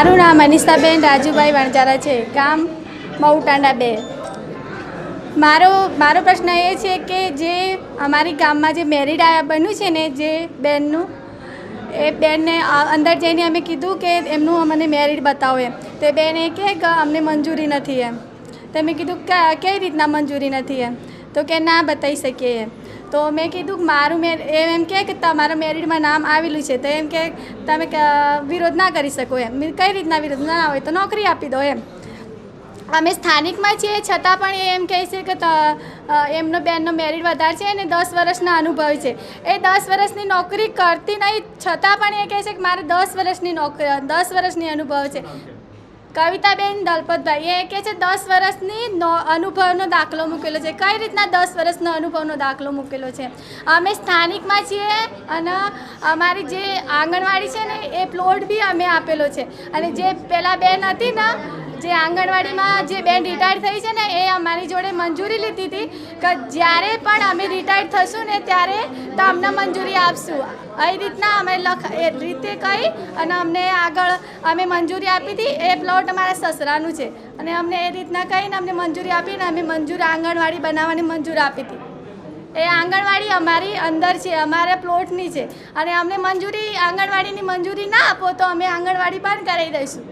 મારું નામ અનિષાબેન રાજુભાઈ વણજારા છે. ગામ મઉટાંડા બે મારો મારો પ્રશ્ન એ છે કે જે અમારી ગામમાં જે મેરિડ આ બન્યું છે ને, જે બેનનું, એ બેનને અંદર જઈને અમે કીધું કે એમનું અમને મેરિડ બતાવો એમ. તે બેને કહે કે અમને મંજૂરી નથી એમ. તો મેં કીધું કઈ રીતના મંજૂરી નથી એમ? તો કે, ના, બતાવી શકીએ એમ. તો મેં કીધું મારું મેર એમ કહે કે તમારા મેરિડમાં નામ આવેલું છે, તો એમ કે તમે વિરોધ ના કરી શકો એમ. કઈ રીતના વિરોધ ના હોય તો નોકરી આપી દો એમ. અમે સ્થાનિકમાં છીએ, છતાં પણ એ એમ કહે છે કે એમનો બેનનો મેરિડ વધારે છે અને દસ વર્ષના અનુભવ છે. એ દસ વર્ષની નોકરી કરતી નહીં, છતાં પણ એ કહે છે કે મારે દસ વર્ષની નોકરી, દસ વર્ષની અનુભવ છે. કવિતાબેન દલપતભાઈ એ કહે છે, દસ વર્ષની અનુભવનો દાખલો મૂકેલો છે. કઈ રીતના દસ વર્ષનો અનુભવનો દાખલો મૂકેલો છે? અમે સ્થાનિકમાં છીએ અને અમારી જે આંગણવાડી છે ને, એ પ્લોટ બી અમે આપેલો છે. અને જે પેલા બેન હતી ને જે આંગણવાડીમાં જે બેન રિટાયર થઈ છે ને, એ અમારી જોડે મંજૂરી લીધી હતી કે જ્યારે પણ અમે રિટાયર થશું ને, ત્યારે તો અમને મંજૂરી આપશું. એ રીતના અમે લખ, એ રીતે કહી અને અમને આગળ અમે મંજૂરી આપી હતી. એ પ્લોટ અમારા સસરાનું છે. અને અમને એ રીતના કહીને અમને મંજૂરી આપીને અમે મંજૂર આંગણવાડી બનાવવાની મંજૂર આપી હતી. એ આંગણવાડી અમારી અંદર છે, અમારા પ્લોટની છે. અને અમને મંજૂરી, આંગણવાડીની મંજૂરી ના આપો તો અમે આંગણવાડી બંધ કરાવી દઈશું.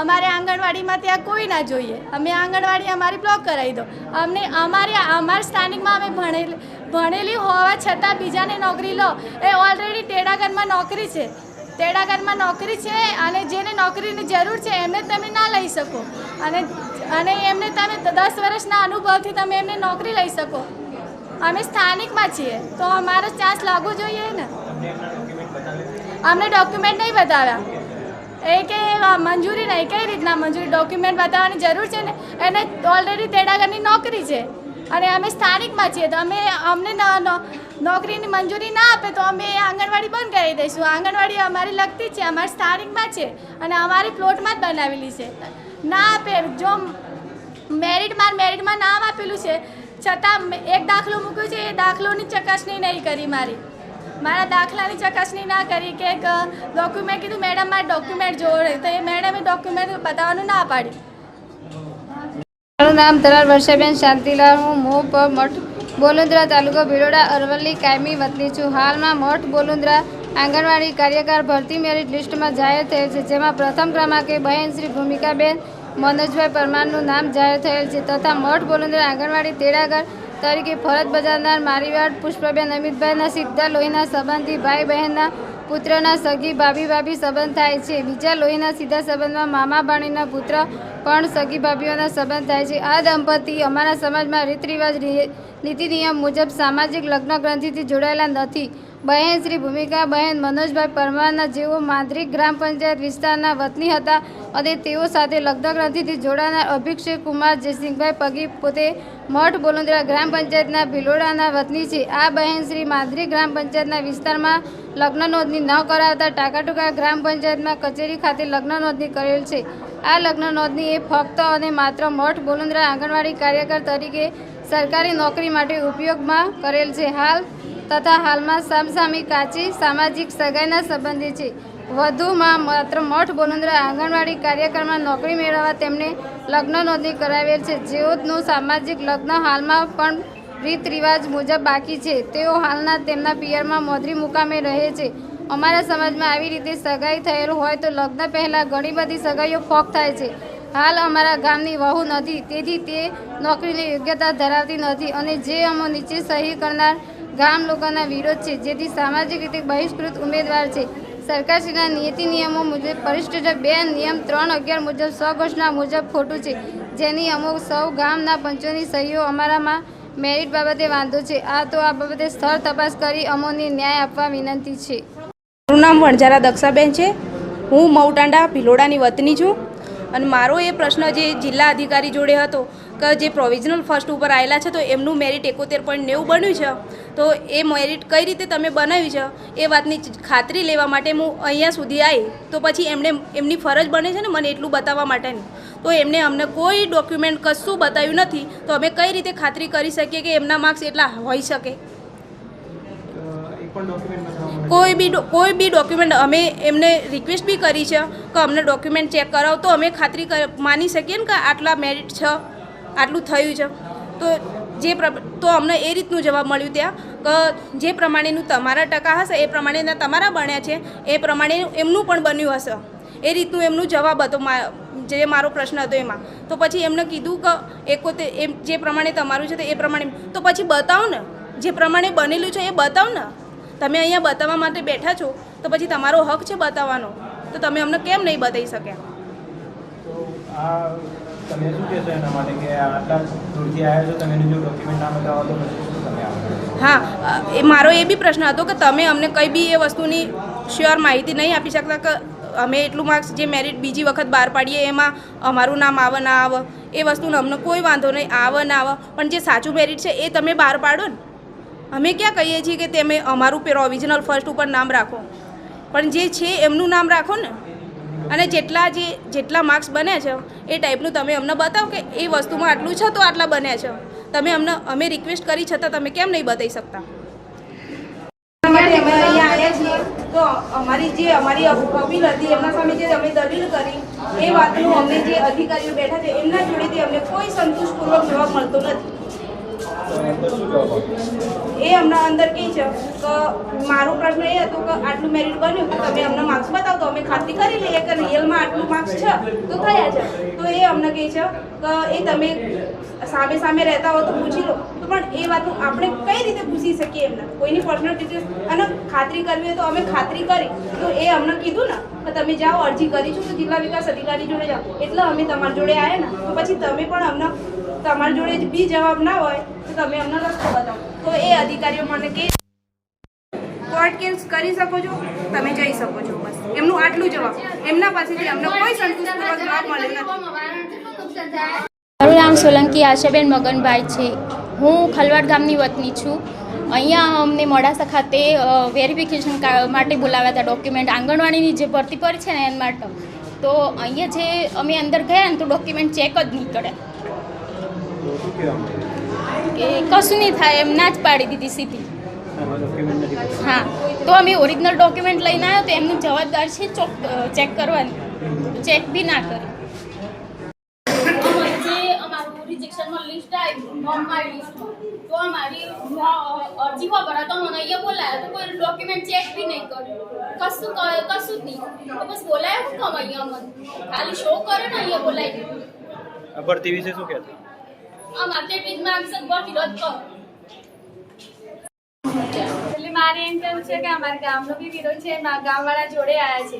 અમારે આંગણવાડીમાં ત્યાં કોઈ ના જોઈએ. અમે આંગણવાડી અમારી બ્લોક કરાવી દો. અમને અમારી અમારા સ્થાનિકમાં અમે ભણેલી ભણેલી હોવા છતાં બીજાને નોકરી લો. એ ઓલરેડી ટેડાગરમાં નોકરી છે. તેડાગરમાં નોકરી છે અને જેને નોકરીની જરૂર છે એમને તમે ના લઈ શકો. અને અને એમને તમે દસ વર્ષના અનુભવથી તમે એમને નોકરી લઈ શકો. અમે સ્થાનિકમાં છીએ. તો અમારો ચાન્સ લાગવો જોઈએ ને? અમને ડોક્યુમેન્ટ નહીં બતાવ્યા. એ કે મંજૂરી નહીં, કઈ રીતના મંજૂરી? ડોક્યુમેન્ટ બતાવવાની જરૂર છે ને? એને ઓલરેડી તેડાગરની નોકરી છે. અને અમે સ્થાનિકમાં છીએ, તો અમે અમને નોકરીની મંજૂરી ના આપે તો અમે આંગણવાડી બંધ કરી દઈશું. આંગણવાડી અમારી લગતી છે, અમારી સ્થાનિકમાં છે અને અમારી પ્લોટમાં જ બનાવેલી છે. ના આપે, જો મેરિટમાં મેરિટમાં નામ આપેલું છે, છતાં એક દાખલો મૂક્યો છે, એ દાખલોની ચકાસણી નહીં કરી મારી. મારા દાખલાની ચકાસણી ના કરી કે ડોક્યુમેન્ટ કીધું, મેડમ, મારે ડોક્યુમેન્ટ જોડે તો એ મેડમે ડોક્યુમેન્ટ બતાવવાનું ના પાડી. મારું નામ ધરાર વર્ષાબેન શાંતિલાલ, હું મોપ, મઠ, બોલુંદ્રા તાલુકો ભિલોડા, અરવલ્લી, કાયમી વતની છું. હાલમાં મઠ, બોલુંદ્રા આંગણવાડી કાર્યકર ભરતી મેરિટ લિસ્ટમાં જાહેર થયેલ છે, જેમાં પ્રથમ ક્રમાંકે બહેન શ્રી ભૂમિકાબેન મનોજભાઈ પરમારનું નામ જાહેર થયેલ છે, તથા મઠ, બોલુંદ્રા આંગણવાડી તેડાગર તરીકે ફરજ બજાવનાર મારીવાડ પુષ્પબેન અમિતભાઈના સીધા લોહીના સંબંધી ભાઈ બહેનના પુત્રના સગી ભાભી ભાભી સંબંધ થાય છે. બીજા લોહીના સીધા સંબંધમાં મામા ભાણીના પુત્ર પણ સગી ભાભીઓના સંબંધ થાય છે. આ દંપતી અમારા સમાજમાં રીત રિવાજ નીતિ નિયમ મુજબ સામાજિક લગ્ન ગ્રંથિથી જોડાયેલા નથી. બહેન શ્રી ભૂમિકા બહેન મનોજભાઈ પરમારના જેઓ માંદ્રિક ગ્રામ પંચાયત વિસ્તારના વતની હતા અને તેઓ સાથે લગ્નગ્રંથિથી જોડાનાર અભિષેક કુમાર જયસિંહભાઈ પગી પોતે મઠ બોલુંદ્રા ગ્રામ પંચાયતના ભિલોડાના વતની છે. આ બહેન શ્રી માંદ્રી ગ્રામ પંચાયતના વિસ્તારમાં લગ્ન નોંધણી ન કરાવતા ટાકાટુકા ગ્રામ પંચાયતમાં કચેરી ખાતે લગ્ન નોંધણી કરેલ છે. આ લગ્ન નોંધણી એ ફક્ત અને માત્ર મઠ બોલુંદ્રા આંગણવાડી કાર્યકર તરીકે સરકારી નોકરી માટે ઉપયોગમાં કરેલ છે. હાલ તથા હાલમાં સામસામી કાચી સામાજિક સગાઈના સંબંધી છે. વધુમાં માત્ર મઠ બોનુંદ્રા આંગણવાડી કાર્યક્રમમાં નોકરી મેળવવા તેમને લગ્ન નોંધણી કરાવેલ છે. જેઓનું સામાજિક લગ્ન હાલમાં પણ રીત રિવાજ મુજબ બાકી છે. તેઓ હાલના તેમના પિયરમાં મોદરી મુકામે રહે છે. અમારા સમાજમાં આવી રીતે સગાઈ થયેલ હોય તો લગ્ન પહેલાં ઘણી બધી સગાઈઓ ફોક થાય છે. હાલ અમારા ગામની વહુ નથી, તેથી તે નોકરીની યોગ્યતા ધરાવતી નથી અને જે અમો નીચે સહી કરનાર ગામ લોકોના વિરોધ છે, જેથી સામાજિક રીતે બહિષ્કૃત ઉમેદવાર છે. સરકારશ્રીના નીતિ નિયમો મુજબ પરિશિષ્ટ બે નિયમ ત્રણ અગિયાર મુજબ સ્વઘોષણા મુજબ ખોટું છે. જેની અમુક સૌ ગામના પંચોની સહીઓ અમારામાં મેરિટ બાબતે વાંધો છે. આ તો આ બાબતે સ્થળ તપાસ કરી અમોને ન્યાય આપવા વિનંતી છે. મારું નામ વણઝારા દક્ષાબેન છે. હું મઉટાંડા ભિલોડાની વતની છું. અને મારો એ પ્રશ્ન જે જિલ્લા અધિકારી જોડે હતો કે જે પ્રોવિઝનલ ફર્સ્ટ ઉપર આવેલા છે, તો એમનું મેરિટ એકોતેર પોઈન્ટ નેવું બન્યું છે. તો એ મેરિટ કઈ રીતે તમે બનાવ્યું છે, એ વાતની ખાતરી લેવા માટે હું અહીંયા સુધી આવી તો પછી એમણે એમની ફરજ બને છે ને મને એટલું બતાવવા માટેની. તો એમને અમને કોઈ ડોક્યુમેન્ટ કશું બતાવ્યું નથી. તો અમે કઈ રીતે ખાતરી કરી શકીએ કે એમના માર્ક્સ એટલા હોઈ શકે? પણ ડોક્યુમેન્ટ કોઈ બી કોઈ બી ડોક્યુમેન્ટ અમે એમને રિક્વેસ્ટ બી કરી છે કે અમને ડોક્યુમેન્ટ ચેક કરાવો, તો અમે ખાતરી માની શકીએ ને કે આટલા મેરિટ છે, આટલું થયું છે. તો જે તો અમને એ રીતનું જવાબ મળ્યું ત્યાં કે જે પ્રમાણેનું તમારા ટકા હશે, એ પ્રમાણેના તમારા બન્યા છે, એ પ્રમાણે એમનું પણ બન્યું હશે. એ રીતનું એમનું જવાબ હતો જે મારો પ્રશ્ન હતો એમાં. તો પછી એમને કીધું કે એકોતેર એમ જે પ્રમાણે તમારું છે તો એ પ્રમાણે તો પછી બતાવો ને. જે પ્રમાણે બનેલું છે એ બતાવો ને. તમે અહીંયા બતાવવા માટે બેઠા છો તો પછી તમારો હક છે બતાવવાનો. તો તમે અમને કેમ નહીં બતાવી શક્યા? તમે શું કહેશો એના માટે કે આટલા દૂરથી આવ્યા છો તમે જો ડોક્યુમેન્ટ ના બતાવો તો પછી શું તમે આવો? હા એ મારો એ બી પ્રશ્ન હતો કે તમે અમને કંઈ બી એ વસ્તુની શ્યોર માહિતી નહીં આપી શકતા કે અમે એટલું માર્ક્સ જે મેરિટ બીજી વખત બહાર પાડીએ એમાં અમારું નામ આવે ના આવે એ વસ્તુનો અમને કોઈ વાંધો નહીં આવે ના આવે. પણ જે સાચું મેરિટ છે એ તમે બહાર પાડો ને. અમે ક્યાં કહીએ છીએ કે તમે અમારું પ્રોવિઝનલ ફર્સ્ટ ઉપર નામ રાખો? પણ જે છે એમનું નામ રાખો ને. અને જેટલા જે, જેટલા માર્ક્સ બન્યા છે, એ ટાઈપનું તમે અમને બતાવો કે એ વસ્તુમાં આટલું છે તો આટલા બન્યા છે. તમે અમને, અમે રિક્વેસ્ટ કરી છતાં તમે કેમ નહીં બતાવી શકતા? તો અમારી જે, અમારી અપીલ હતી, એમના સામે જે અમે દલીલ કરી, એ વાતનું અમને જે અધિકારીઓ બેઠા છે, એમના જોડેથી અમને કોઈ સંતોષપૂર્વક જવાબ મળતો નથી. એ અમને અંદર કહે છે કે મારો પ્રશ્ન એ હતો કે આટલું મેરિટ બન્યું કે તમે અમને માર્ક્સ બતાવો તો અમે ખાતરી કરી લઈએ કે રિયલમાં આટલું માર્ક્સ છે. તો થયા છે. તો એ અમને કહે છે કે એ તમે સામે સામે રહેતા હો તો પૂછી લો. તો પણ એ વાતનું આપણે કઈ રીતે પૂછી શકીએ એમને? કોઈની પર્સનલ ડિટેલ્સ અને ખાતરી કરવી હોય તો અમે ખાતરી કરી. તો એ અમને કીધું ને કે તમે જાઓ, અરજી કરી છું તો જિલ્લા વિકાસ અધિકારી જોડે જાઓ. એટલે અમે તમારી જોડે આવ્યા ને. તો પછી તમે પણ અમને તમારી જોડે બી જવાબ ના હોય તો તમે અમને રસ્તો બતાવો. તો એ અધિકારીઓ મને કે કોર્ટ કેસ કરી શકો છો, તમે જઈ શકો છો. બસ. એમનું આટલું જવાબ. એમના પાસેથી અમને કોઈ સંતોષપૂર્વક જવાબ મળ્યો નથી. મારું નામ સોલંકી આશાબેન મગનભાઈ છે. હું ખલવાડ ગામની વતની છું. અહીંયા અમને મોડાસા ખાતે વેરિફિકેશન માટે બોલાવ્યા હતા ડોક્યુમેન્ટ આંગણવાડીની જે ભરતી પડી છે ને એના માટે. તો અહીંયા જે અમે અંદર ગયા ને તો ડોક્યુમેન્ટ ચેક જ નહીં કરે તો શું કહેવા માંગે કે કશું નહીં થાય એમ ના જ પાડી દીધી સીધી. હા તો અમે ઓરિજિનલ ડોક્યુમેન્ટ લઈને આવ્યો તો એમની જવાબદાર છે ચોક ચેક કરવાની. ચેક બી ના કરી. રિજેક્શનમાં લિસ્ટ આવી નોમમાં લિસ્ટ તો અમારી અરજી ખબર તો મને અહીંયા બોલાયા તો કોઈ ડોક્યુમેન્ટ ચેક બી નહીં કર્યું. કશું કશું જ નહીં. તો બસ બોલાયા હું કમ અહીંયા મને? ખાલી શો કરે ને અહીંયા બોલાય ભરતી વિશે શું કહેતા? જ કરો. એટલે મારે એમ કહેવું છે કે અમારા ગામનો બી વિરોધ છે ગામવાળા જોડે આવ્યા છે.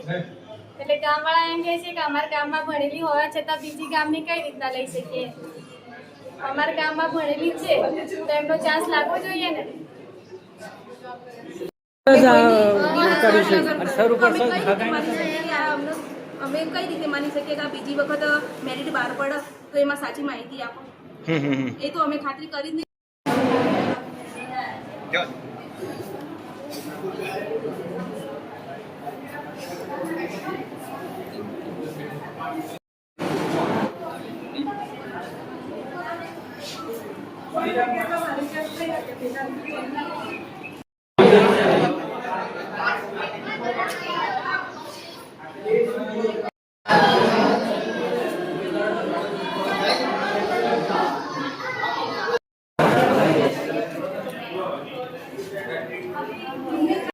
એટલે ગામવાળા એમ કહે છે કે અમારા ગામમાં ભણેલી હોવા છતાં બીજી ગામની કઈ રીતના લઈ શકીએ? અમારા ગામમાં ભણેલી છે તો એમનો ચાન્સ લાગવો જોઈએ ને? અમે કઈ રીતે માની શકીએ કે બીજી વખત મેરિટ બહાર પડે તો એમાં સાચી માહિતી આપો? એ તો અમે ખાતરી કરી જ નહીં